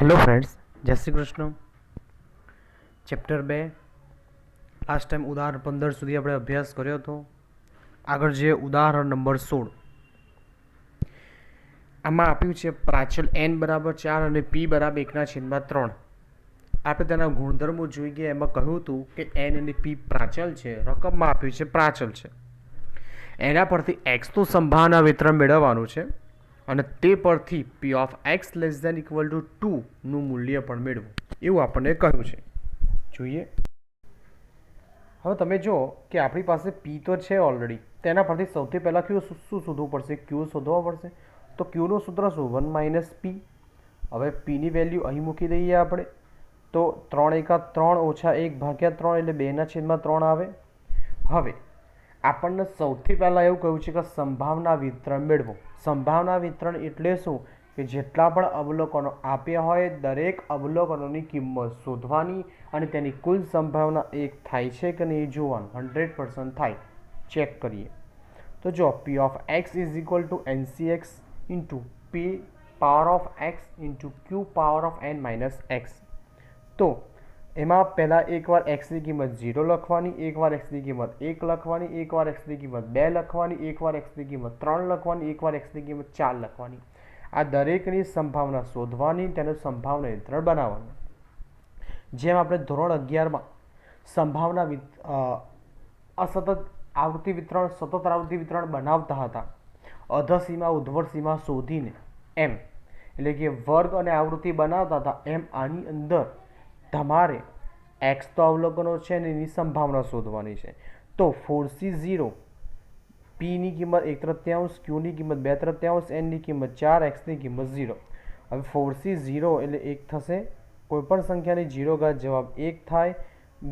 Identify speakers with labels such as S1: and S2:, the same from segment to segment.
S1: Hello friends, જય Shri Krishna. Chapter બે. Last time ઉદાહરણ પંદર સુધી આપણે અભ્યાસ કર્યો હતો. આગળ જે ઉદાહરણ નંબર સોળ. આમાં આપ્યું છે પ્રાચલ એન બરાબર ચાર અને પી બરાબર એકના છેદમાં ત્રણ. આપણે તેના ગુણધર્મો જોઈ ગયા, એમાં કહ્યું હતું કે એન અને પી પ્રાચલ છે. રકમમાં આપ્યું છે પ્રાચલ છે. એના પરથી એક્સનું સંભાવના વિતરણ મેળવવાનું છે. અને તે પરથી P of X less than equal to ટુનું મૂલ્ય પણ મેળવું. એવું આપણને કહ્યું છે. જોઈએ. હવે તમે જો કે આપણી પાસે પી તો છે ઓલરેડી તેના પરથી સૌથી પહેલાં ક્યુ શું શોધવું પડશે? ક્યુ શોધવા પડશે. તો ક્યુનું સૂત્ર શું? વન માઇનસ પી હવે પીની વેલ્યુ અહીં મૂકી દઈએ આપણે. તો ત્રણ એકા ત્રણ ઓછા એક ભાગ્યા ત્રણ એટલે બેના છેદમાં ત્રણ આવે. હવે આપણને સૌથી પહેલાં એવું કહ્યું છે કે સંભાવના વિતરણ મેળવો. સંભાવના વિતરણ એટલે શું? કે જેટલા પણ અવલોકનો આપ્યા હોય, દરેક અવલોકનોની કિંમત શોધવાની અને તેની કુલ સંભાવના એક થાય છે કે નહીં જોવાનું. હંડ્રેડ પર્સન્ટ થાય. ચેક કરીએ. તો જો P of X is equal to NC X into P power of X into Q power of N minus X તો એમાં પહેલાં એકવાર એક્સની કિંમત ઝીરો લખવાની, એકવાર એક્સની કિંમત એક લખવાની, એકવાર એક્સની કિંમત બે લખવાની, એકવાર એક્સની કિંમત ત્રણ લખવાની, એકવાર એક્સની કિંમત ચાર લખવાની. આ દરેકની સંભાવના શોધવાની, તેનું સંભાવના વિતરણ બનાવવાનું. જેમ આપણે ધોરણ અગિયારમાં સંભાવના વિત અસતત આવૃત્તિ વિતરણ, સતત આવૃત્તિ વિતરણ બનાવતા હતા. અધસીમા ઉધ્વર સીમા શોધીને એમ, એટલે કે વર્ગ અને આવૃત્તિ બનાવતા હતા, એમ આની અંદર તમારે એક્સ તો અવલોકનો છે ને એની સંભાવના શોધવાની છે. તો ફોર સી ઝીરો પીની કિંમત એક તૃત્યાંશ ક્યુની કિંમત બે તૃત્યાંશ એનની કિંમત ચાર એક્સની કિંમત ઝીરો હવે ફોર સી ઝીરો એટલે એક થશે. કોઈપણ સંખ્યાની ઝીરો ઘાત જવાબ એક થાય.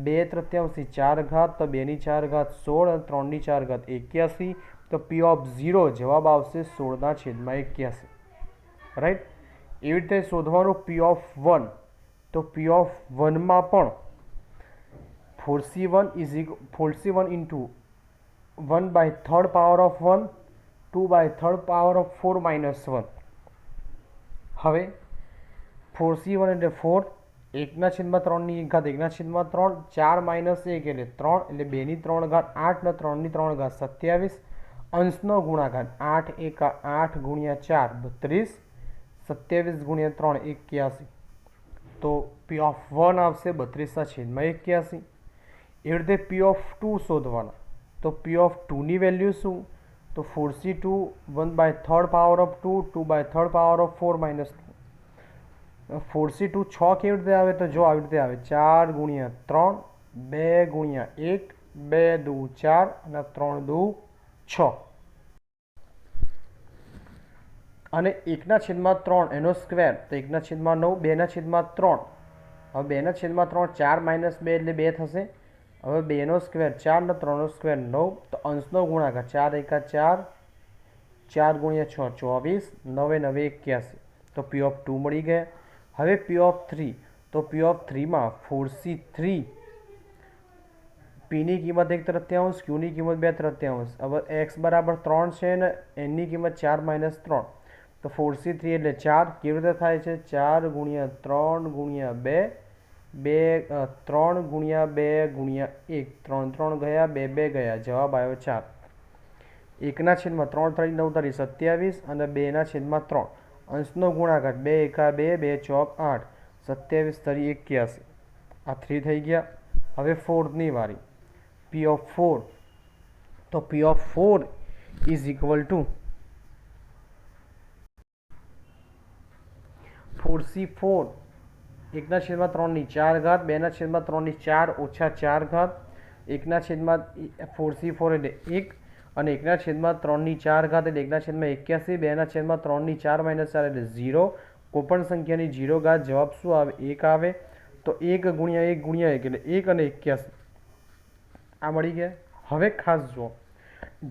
S1: બે તૃત્યાંશથી ચાર ઘાત, તો બેની ચાર ઘાત સોળ અને ત્રણની ચાર ઘાત એક્યાસી, તો પી ઓફ ઝીરો જવાબ આવશે સોળના છેદમાં એક્યાસી. રાઈટ એવી રીતે શોધવાનું પી ઓફ વન તો પી ઓફ વનમાં પણ four C one is four C one into one by third power of one two by third power of four minus one હવે ફોર સી વન એટલે ફોર એકના છેદમાં ત્રણની એક ઘાત એકના છેદમાં ત્રણ, ચાર માઇનસ એક એટલે ત્રણ, એટલે બેની ત્રણ ઘાત આઠ ને ત્રણની ત્રણ ઘાત સત્યાવીસ. અંશનો ગુણાકાર આઠ એકા આઠ ગુણ્યા ચાર, બત્રીસ. સત્યાવીસ ગુણ્યા ત્રણ એક્યાસી. તો પી ઓફ વન આવશે બત્રીસના છેદમાં એક્યાસી. એવી રીતે પી ઓફ ટુ શોધવાના. તો પી ઓફ ટુની વેલ્યુ શું? તો four C two one by third power of two two by third power of four minus four C two છ કેવી રીતે આવે? તો જો આવી રીતે આવે, ચાર ગુણ્યા ત્રણ, બે ગુણ્યા એક, બે દુ ચાર અને ત્રણ દુ છ. અને એકના છેદમાં ત્રણ એનો સ્ક્વેર. તો એકના છેદમાં નવ, બેના છેદમાં ત્રણ. હવે બેના છેદમાં ત્રણ ચાર માઇનસ બે એટલે બે થશે. હવે બેનો સ્ક્વેર ચાર ને ત્રણનો સ્ક્વેર નવ. તો અંશનો ગુણાકાર ચાર એકા ચાર ચાર ગુણ્યા છ, ચોવીસ, નવે નવે એક્યાસી. તો પી ઓફ ટુ મળી ગયા. હવે પી ઓફ થ્રી તો પી ઓફ થ્રીમાં ફોર સી થ્રી પીની કિંમત એક તૃત્યાંશ ક્યુની કિંમત બે તૃત્યાંશ. હવે એક્સ બરાબર ત્રણ છે ને એનની કિંમત ચાર માઇનસ ત્રણ. તો ફોર સી થ્રી એટલે ચાર કેવી રીતે થાય છે? ચાર ગુણ્યા ત્રણ ગુણ્યા બે બે ત્રણ ગુણ્યા બે ગુણ્યા એક. ત્રણ ત્રણ ગયા, બે બે ગયા. જવાબ આવ્યો ચાર. એકના છેદમાં ત્રણ ત્રણ નવ તારીખ સત્યાવીસ અને બેના છેદમાં ત્રણ. અંશનો ગુણાકાર બે એકા બે બે ચોક આઠ. સત્યાવીસ તરી એક્યાસી. આ થ્રી થઈ ગયા. હવે ફોર્થની વારી. પી ઓફ ફોર તો P of four is equal to four C four એકના છેદમાં ત્રણની ચાર ઘાત બેના છેદમાં ત્રણની ચાર ઓછા ચાર ઘાત એકના છેદમાં ફોરસી ફોર એટલે એક અને એકના છેદમાં ત્રણની ચાર ઘાત એટલે એકના છેદમાં એક્યાસી બેના છેદમાં ત્રણની ચાર માઇનસ ચાર એટલે ઝીરો કોઈપણ સંખ્યાની ઝીરો ઘાત જવાબ શું આવે? એક આવે. તો એક ગુણ્યા એક ગુણ્યા એક એટલે એક અને એક્યાસી આ મળી ગયા હવે ખાસ જુઓ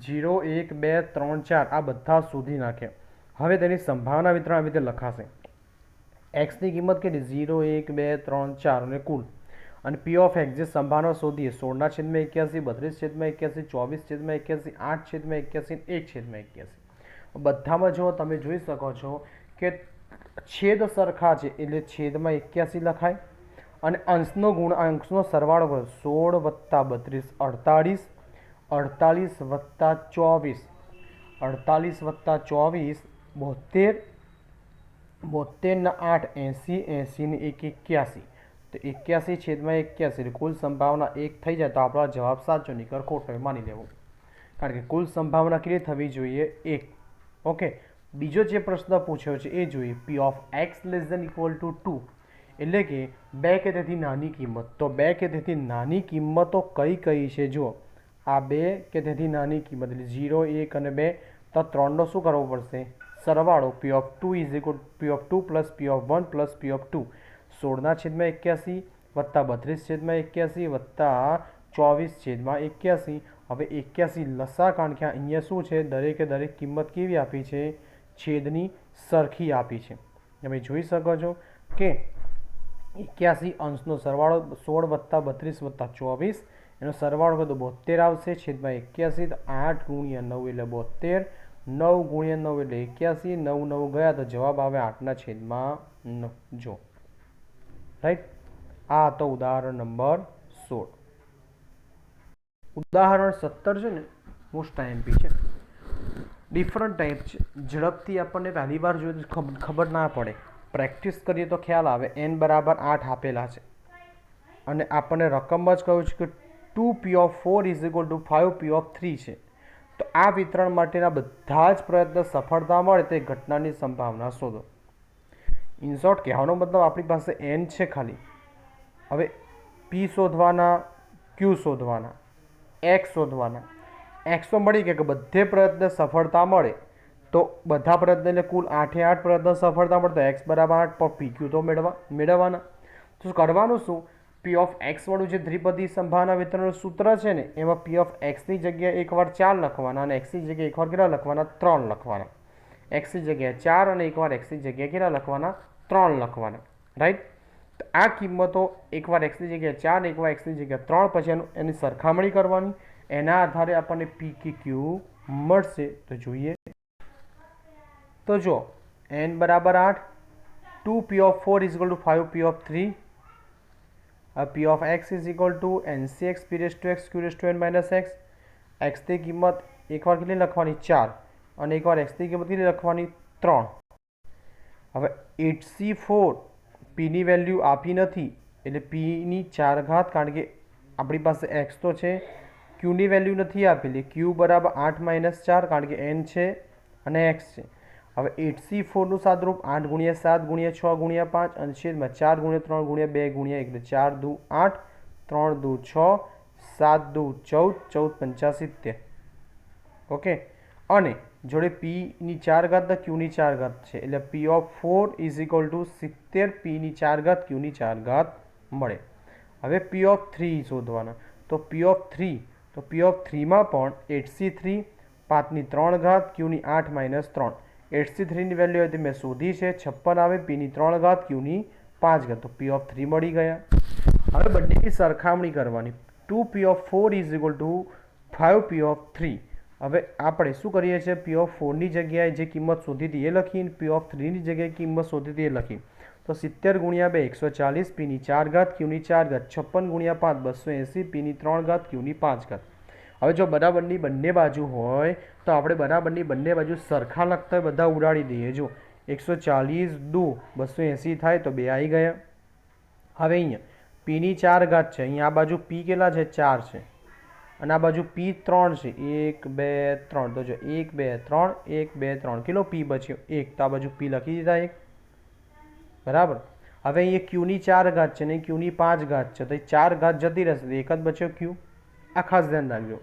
S1: જીરો એક બે ત્રણ ચાર આ બધા શોધી નાખે હવે તેની સંભાવના વિતરણ આવી રીતે લખાશે એક્સની કિંમત કેટલી? ઝીરો, એક, બે, ત્રણ, ચાર અને કુલ. અને પી ઓફ એક્સ જે સંભાવના શોધીએ, સોળના છેદમાં એક્યાસી, બત્રીસ છેદમાં એક્યાસી, ચોવીસ છેદમાં એક્યાસી, આઠ છેદમાં એક્યાસી એક છેદમાં એક્યાસી. બધામાં જો તમે જોઈ શકો છો કે છેદ સરખા છે, એટલે છેદમાં એક્યાસી લખાય અને અંશનો ગુણ, અંશનો સરવાળો કરો. સોળ વત્તા બત્રીસ, અડતાળીસ અડતાલીસ વત્તા ચોવીસ અડતાલીસ વત્તા ચોવીસ બોતેર બોતેરના આઠ એંસી એંસીને એક એક્યાસી. તો એક્યાસી છેદમાં એક્યાસી કુલ સંભાવના એક થઈ જાય તો આપણો જવાબ સાચો નીકળ ખોટો માની લેવો. કારણ કે કુલ સંભાવના કેટલી થવી જોઈએ? એક. ઓકે. બીજો જે પ્રશ્ન પૂછ્યો છે એ જોઈએ. P of X less than equal to two એટલે કે બે કે તેથી નાની કિંમત. તો બે કે તેથી નાની કિંમતો કઈ કઈ છે? જુઓ. આ બે કે તેથી નાની કિંમત, એટલે ઝીરો, એક અને બે. તો ત્રણનો શું કરવો પડશે? સરવાળો P of two is equal P of two plus P of one plus P of two સોળના છેદમાં એક્યાસી વત્તા બત્રીસ છેદમાં એક્યાસી વત્તા ચોવીસ છેદમાં એક્યાસી. હવે એક્યાસી લસા કારણ કે અહીંયા શું છે? દરેકે દરેક કિંમત કેવી આપી છે? છેદની સરખી આપી છે. તમે જોઈ શકો છો કે એક્યાસી અંશનો સરવાળો સોળ વત્તા બત્રીસ વત્તા ચોવીસ. એનો સરવાળો તો બોતેર આવશે. છેદમાં એક્યાસી તો આઠ ગુણ્યા નવ એટલે બોતેર નવ ગુણ્યા નવ એટલે એક્યાસી નવ નવ ગયા તો જવાબ આવે આઠના છેદમાં નવ જો. રાઈટ આ હતો ઉદાહરણ નંબર સોળ. ઉદાહરણ સત્તર છે ને મોસ્ટ આઈએમપી છે. ડિફરન્ટ ટાઈપ છે. ઝડપથી આપણને પહેલી વાર જોઈએ તો ખબર ના પડે. પ્રેક્ટિસ કરીએ તો ખ્યાલ આવે. એન બરાબર આઠ આપેલા છે. અને આપણને રકમ જ કહ્યું છે કે two P of four is equal to five P of three છે. તો આ વિતરણ માટેના બધા જ પ્રયત્ન સફળતા મળે તે ઘટનાની સંભાવના શોધો. ઇન કહેવાનો મતલબ આપણી પાસે એન છે ખાલી. હવે પી શોધવાના ક્યુ શોધવાના એક્સ શોધવાના. એક્સ તો મળી ગયા કે બધે પ્રયત્ન સફળતા મળે. તો બધા પ્રયત્ન એટલે કુલ આઠે આઠ પ્રયત્ન સફળતા મળે તો એક્સ બરાબર આઠ પી ક્યુ તો મેળવા, મેળવવાના. તો કરવાનું શું? પી ઓફ એક્સ વાળું જે દ્વિપદી સંભાવના વિતરણનું સૂત્ર છે ને, એમાં પી ઓફ એક્સની જગ્યાએ એકવાર ચાર લખવાના અને એક્સની જગ્યાએ એકવાર કેટલા લખવાના? ત્રણ લખવાના. એક્સની જગ્યાએ ચાર અને એકવાર એક્સની જગ્યાએ કેટલા લખવાના? ત્રણ લખવાના. રાઈટ આ કિંમતો એકવાર એક્સની જગ્યાએ ચાર એકવાર એક્સની જગ્યાએ ત્રણ, પછી એનું સરખામણી કરવાની. એના આધારે આપણને પી કે ક્યુ મળશે. તો જોઈએ. તો જો એન બરાબર આઠ, two P of four is two five P of three P of X is equal to X P raise to X Q raise to N minus X એક્સની કિંમત એકવાર કેટલી લખવાની ચાર અને એકવાર એક્સની કિંમત કેટલી લખવાની ત્રણ હવે એટસી ફોર પીની વેલ્યુ આપી નથી એટલે પીની ચાર ઘાત કારણ કે આપણી પાસે એક્સ તો છે ક્યુની વેલ્યુ નથી આપેલી ક્યુ બરાબર આઠ માઇનસ ચાર કારણ કે એન છે અને એક્સ છે હવે એટ સી ફોરનું સાદરૂપ આઠ ગુણ્યા સાત ગુણ્યા છ ગુણ્યા પાંચ અને ચાર ગુણ્યા ત્રણ ગુણ્યા બે ગુણ્યા એક ચાર દુ આઠ, ત્રણ દુ છ, સાત દુ ચૌદ ચૌદ પંચાસિત્તેર ઓકે? અને જોડે પીની ચાર ઘાત ક્યુની ચાર ઘાત છે એટલે P of four is equal to સિત્તેર પીની ચાર ઘાત ક્યુની ચાર ઘાત મળે. હવે પી ઓફ થ્રી શોધવાના. તો પી ઓફ થ્રી તો પી ઓફ થ્રીમાં પણ એટસી થ્રી પાંચની ત્રણ ઘાત ક્યુની આઠ માઇનસ ત્રણ. એટસી થ્રીની વેલ્યુ હતી મેં શોધી છે, છપ્પન આવે પીની ત્રણ ઘાત ક્યુની પાંચ ઘાત. તો પી ઓફ થ્રી મળી ગયા. હવે બંનેની સરખામણી કરવાની. Two P of four is equal to five P of three હવે આપણે શું કરીએ છીએ? પી ઓફ ફોરની જગ્યાએ જે કિંમત શોધી હતી એ લખી પી ઓફ થ્રીની જગ્યાએ કિંમત શોધી હતી એ લખી. તો સિત્તેર ગુણ્યા બે, એકસો ચાલીસ પીની ચાર ઘાત ક્યુની ચાર ઘાત, છપ્પન ગુણ્યા પાંચ, બસો એંસી પીની ત્રણ ઘાત ક્યુની પાંચ ઘાત. હવે જો બરાબરની બંને બાજુ હોય, તો આપણે બરાબરની બંને બાજુ સરખા હોય બધા ઉડાડી દઈએ. જો એકસો ચાલીસ દુ બસો એંસી થાય તો બે આવી ગયા. હવે અહીંયા પીની ચાર ઘાત છે. અહીંયા આ બાજુ પી કેટલા છે? ચાર છે. અને આ બાજુ પી ત્રણ છે. એક, બે, ત્રણ. તો જો એક, બે, ત્રણ, એક, બે, ત્રણ. કેટલો પી બચ્યો? એક. તો આ બાજુ પી લખી દીધા એક. બરાબર? હવે અહીંયા ક્યુની ચાર ઘાત છે ને ક્યુની પાંચ ઘાત છે. તો ચાર ઘાત જતી રહેશે. એક જ બચ્યો ક્યુ આ ખાસ ધ્યાન રાખજો.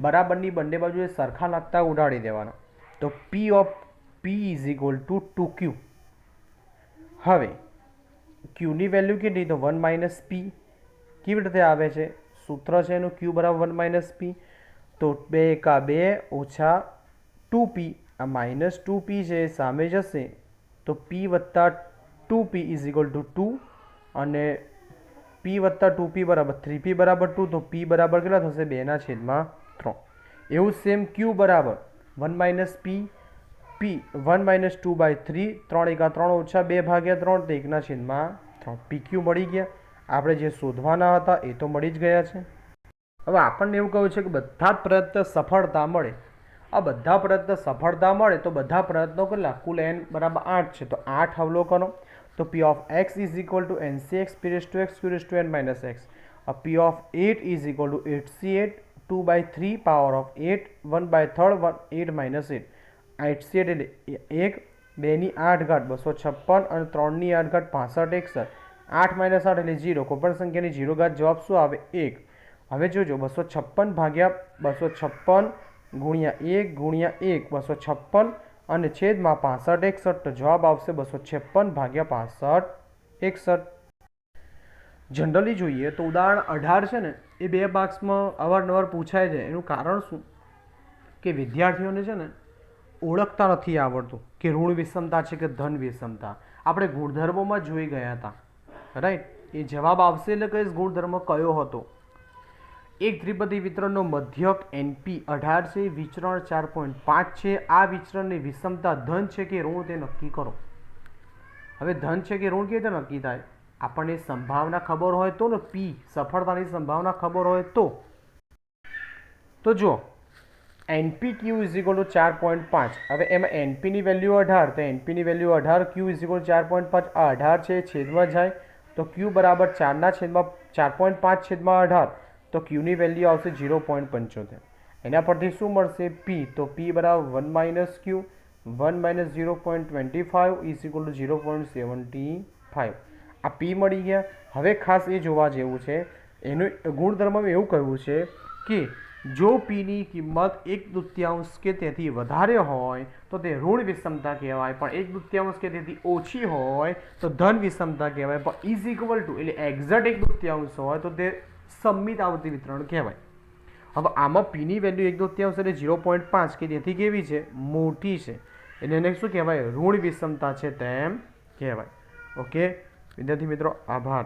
S1: બરાબરની બંને બાજુએ સરખા લાગતા ઉડાડી દેવાના. તો P of P is equal to two Q હવે ક્યુની વેલ્યુ કેટલી? તો વન માઇનસ પી કેવી રીતે આવે છે? સૂત્ર છે એનું ક્યુ બરાબર વન માઇનસ પી તો બે એકા બે ઓછા ટુ પી આ માઇનસ ટુ પી છે સામે જશે. તો પી વત્તા two P is equal to two અને પી વત્તા ટુ પી બરાબર થ્રી. પી બરાબર ટુ, તો પી બરાબર કેટલા થશે? બેના છેદમાં ત્રણ. એવું સેમ ક્યુ બરાબર. One minus P P one minus two by three ત્રણ એકા ત્રણ ઓછા બે ભાગ્યા ત્રણ, તો એકના છેદમાં ત્રણ. પી ક્યુ મળી ગયા. આપણે જે શોધવાના હતા, એ તો મળી જ ગયા છે. હવે આપણને એવું કહ્યું છે કે બધા જ પ્રયત્ન સફળતા મળે. આ બધા પ્રયત્ન સફળતા મળે તો બધા પ્રયત્નો કેટલા? કુલ એન બરાબર આઠ છે. તો આઠ અવલોકનો. તો P of X is equal to N C X P to X Q to N minus X P of eight is equal to eight C eight two by three power of eight one by third one eight minus eight eight C eight એટલે એક બેની આઠ ઘાટ બસો છપ્પન અને ત્રણની આઠ ઘાટ પાસઠ એકસઠ. આઠ માઇનસ આઠ એટલે જીરો કોઈપણ સંખ્યાની ઝીરો ઘાત જવાબ શું આવે? એક. હવે જોજો, બસો છપ્પન ભાગ્યા બસો છપ્પન ગુણ્યા એક ગુણ્યા એક, બસો છપ્પન અને છેદમાં પાસઠ, એકસઠ, તો જવાબ આવશે બસો છપ્પન ભાગ્યા પાસઠ, એકસઠ. જનરલી જોઈએ તો ઉદાહરણ અઢાર છે ને, એ બે માર્ક્સમાં અવારનવાર પૂછાય છે. એનું કારણ શું? કે વિદ્યાર્થીઓને છે ને, ઓળખતા નથી આવડતું કે ઋણ વિષમતા છે કે ધન વિષમતા. આપણે ગુણધર્મોમાં જોઈ ગયા હતા. રાઈટ એ જવાબ આવશે એટલે કહીશ ગુણધર્મ કયો હતો? એક ત્રિપદી વિતરણનો મધ્યક એનપી અઢાર છે, વિચરણ ચાર પોઈન્ટ પાંચ છે. આ વિચરણની વિષમતા ધન છે કે ઋણ તે નક્કી કરો. હવે ધન છે કે ઋણ કેવી રીતે નક્કી થાય? આપણને સંભાવના ખબર હોય તો ને પી સફળતાની સંભાવના ખબર હોય તો. તો જો એનપી ક્યુ ઇઝ ટુ ચાર પોઈન્ટ પાંચ. હવે એમાં એનપીની વેલ્યુ અઢાર, તો એનપીની વેલ્યુ અઢાર ક્યુ ઇઝ ઇક્વલ ચાર પોઈન્ટ પાંચ. આ અઢાર છે, છેદમાં જાય. તો ક્યુ બરાબર ચારના છેદમાં, ચાર પોઈન્ટ પાંચ છેદમાં અઢાર. તો ક્યુની વેલ્યુ આવશે ઝીરો પોઈન્ટ પંચોતેર. એના પરથી શું મળશે? પી તો પી બરાબર one minus Q one minus zero point twenty five is equal to zero point seventy five આ પી મળી ગયા. હવે ખાસ એ જોવા જેવું છે. એનું ગુણધર્મમાં એવું કહ્યું છે કે જો પીની કિંમત એક દૃત્યાંશ કે તેથી વધારે હોય, તો તે ઋણ વિષમતા કહેવાય. પણ એક દૃત્યાંશ કે તેથી ઓછી હોય, તો ધન વિષમતા કહેવાય. પણ ઇઝ ઇક્વલ ટુ એટલે એક્ઝેક્ટ એક દૃત્યાંશ હોય, તો તે સંમિત આવૃત્તિ વિતરણ કહેવાય. હવે આમાં પીની વેલ્યુ એક આવશે એટલે ઝીરો પોઈન્ટ પાંચ, કે તેથી કેવી છે? મોટી છે. એટલે એને શું કહેવાય? ઋણ વિષમતા છે તેમ કહેવાય. ઓકે વિદ્યાર્થી મિત્રો, આભાર.